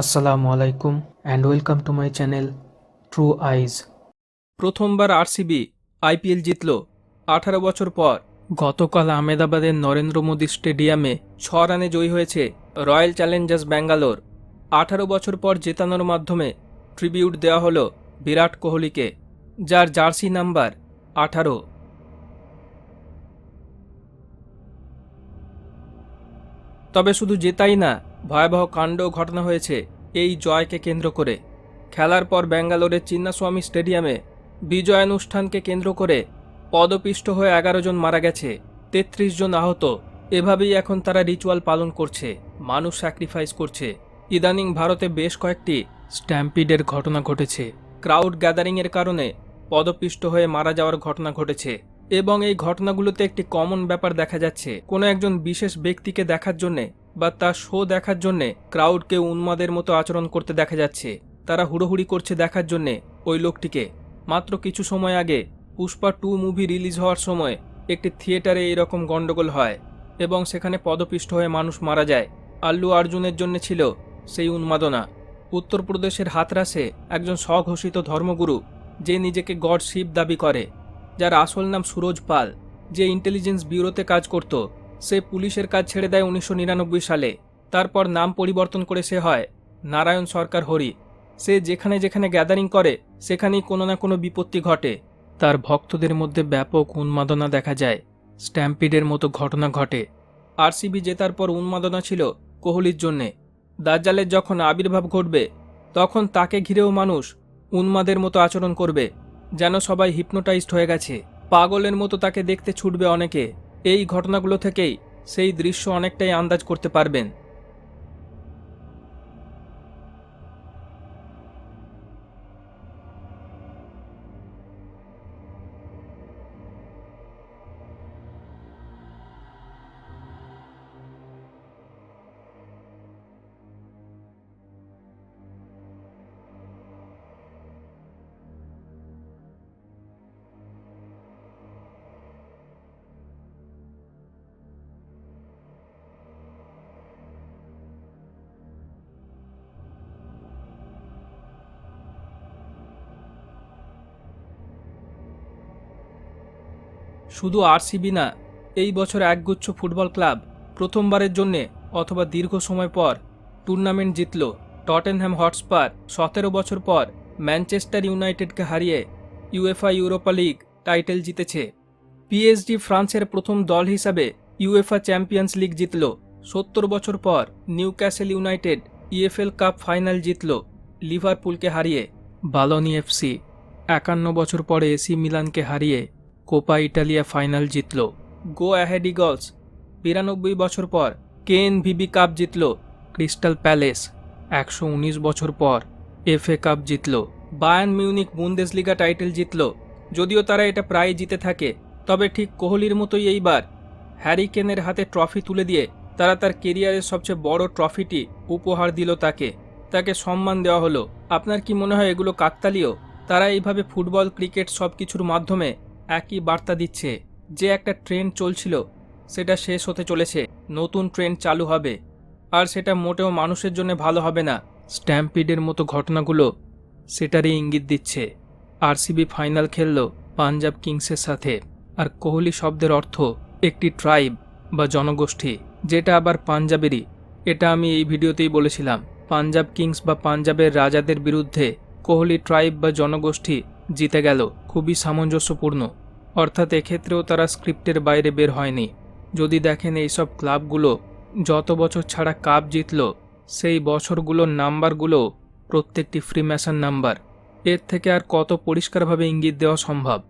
আসসালামু আলাইকুম and welcome to my channel true eyes প্রথমবার আরসিবি, আইপিএল জিতল। আঠারো বছর পর, গতকাল আহমেদাবাদের নরেন্দ্র মোদী স্টেডিয়ামে ছ রানে জয়ী হয়েছে রয়্যাল চ্যালেঞ্জার্স ব্যাঙ্গালোর। আঠারো বছর পর জেতানোর মাধ্যমে ট্রিবিউট দেওয়া হলো বিরাট কোহলিকে, যার জার্সি নাম্বার আঠারো। তবে শুধু জেতাই না, ভয়াবহ কাণ্ড ঘটনা হয়েছে এই জয়কে কেন্দ্র করে। খেলার পর ব্যাঙ্গালোরের চিন্নাস্বামী স্টেডিয়ামে বিজয়ানুষ্ঠানকে কেন্দ্র করে পদপিষ্ট হয়ে এগারো জন মারা গেছে, তেত্রিশ জন আহত। এভাবেই এখন তারা রিচুয়াল পালন করছে, মানুষ স্যাক্রিফাইস করছে। ইদানিং ভারতে বেশ কয়েকটি স্ট্যাম্পিডের ঘটনা ঘটেছে। ক্রাউড গ্যাদারিংয়ের কারণে পদপিষ্ট হয়ে মারা যাওয়ার ঘটনা ঘটেছে। এবং এই ঘটনাগুলোতে একটি কমন ব্যাপার দেখা যাচ্ছে। কোনো একজন বিশেষ ব্যক্তিকে দেখার জন্যে বা তার শো দেখার জন্যে ক্রাউডকে উন্মাদের মতো আচরণ করতে দেখা যাচ্ছে। তারা হুড়োহুড়ি করছে দেখার জন্যে ওই লোকটিকে। মাত্র কিছু সময় আগে পুষ্পা টু মুভি রিলিজ হওয়ার সময় একটি থিয়েটারে এরকম গণ্ডগোল হয় এবং সেখানে পদপিষ্ট হয়ে মানুষ মারা যায়। আল্লু অর্জুনের জন্য ছিল সেই উন্মাদনা। উত্তরপ্রদেশের হাতরাসে একজন স্বঘোষিত ধর্মগুরু যে নিজেকে গড শিব দাবি করে। যার আসল নাম সুরজ পাল, যে ইন্টেলিজেন্স ব্যুরোতে কাজ করত, সে পুলিশের কাজ ছেড়ে দেয় উনিশশো নিরানব্বই সালে। তারপর নাম পরিবর্তন করে সে হয় নারায়ণ সরকার হরি। সে যেখানে যেখানে গ্যাদারিং করে, সেখানেই কোনো না কোনো বিপত্তি ঘটে। তার ভক্তদের মধ্যে ব্যাপক উন্মাদনা দেখা যায়। স্ট্যাম্পিডের মতো ঘটনা ঘটে। আরসিবি জেতার পর উন্মাদনা ছিল কোহলির জন্যে। দাজ্জালের যখন আবির্ভাব ঘটবে, তখন তাকে ঘিরেও মানুষ উন্মাদের মতো আচরণ করবে। যেন সবাই হিপনোটাইজড হয়ে গেছে। পাগলের মতো তাকে দেখতে ছুটবে অনেকে। এই ঘটনাগুলো থেকেই সেই দৃশ্য অনেকটাই আন্দাজ করতে পারবেন। শুধু আরসিবি না, এই বছর একগুচ্ছ ফুটবল ক্লাব প্রথমবারের জন্যে অথবা দীর্ঘ সময় পর টুর্নামেন্ট জিতল টটেনহ্যাম হটস্পার। সতেরো বছর পর ম্যানচেস্টার ইউনাইটেডকে হারিয়ে ইউএফআ ইউরোপা লিগ টাইটেল জিতেছে। পিএসজি ফ্রান্সের প্রথম দল হিসাবে ইউএফআ চ্যাম্পিয়ন্স লিগ জিতল। সত্তর বছর পর Newcastle United EFL Cup final জিতল লিভারপুলকে হারিয়ে বালনি এফসি একান্ন বছর পরে এসি মিলানকে হারিয়ে কোপা ইটালিয়া ফাইনাল জিতল। Go Ahead Eagles. বিরানব্বই বছর পর কেন ভিবি কাপ জিতল ক্রিস্টাল প্যালেস। একশো উনিশ বছর পর এফএ কাপ জিতল। বায়ান মিউনিক বুন্দেসলিগা টাইটেল জিতল। যদিও তারা এটা প্রায় জিতে থাকে, তবে ঠিক কোহলির মতোই এইবার। হ্যারি কেনের হাতে ট্রফি তুলে দিয়ে তারা তার কেরিয়ারের সবচেয়ে বড় ট্রফিটি উপহার দিল তাকে। তাকে সম্মান দেওয়া হলো। আপনার কি মনে হয় এগুলো কাকতালীয়? তারা এইভাবে ফুটবল, ক্রিকেট সব কিছুর মাধ্যমে একই বার্তা দিচ্ছে যে একটা ট্রেন্ড চলছিল, সেটা শেষ হতে চলেছে, নতুন ট্রেন্ড চালু হবে। আর সেটা মোটেও মানুষের জন্য ভালো হবে না। স্ট্যাম্পিডের মতো ঘটনাগুলো সেটারই ইঙ্গিত দিচ্ছে। আরসিবি ফাইনাল খেলল পাঞ্জাব কিংসের সাথে। আর কোহলি শব্দের অর্থ একটি ট্রাইব বা জনগোষ্ঠী, যেটা আবার পাঞ্জাবেরই। এটা আমি এই ভিডিওতেই বলেছিলাম। পাঞ্জাব কিংস বা পাঞ্জাবের রাজাদের বিরুদ্ধে কোহলি ট্রাইব বা জনগোষ্ঠী জিতে গেল, খুবই সামঞ্জস্যপূর্ণ। অর্থাৎ এক্ষেত্রেও তারা স্ক্রিপ্টের বাইরে বের হয়নি। যদি দেখেন এইসব ক্লাবগুলো, যত বছর ছাড়া কাপ জিতল, সেই বছরগুলোর নাম্বারগুলো প্রত্যেকটি ফ্রিম্যাশন নাম্বার। এর থেকে আর কত পরিষ্কারভাবে ইঙ্গিত দেওয়া সম্ভব?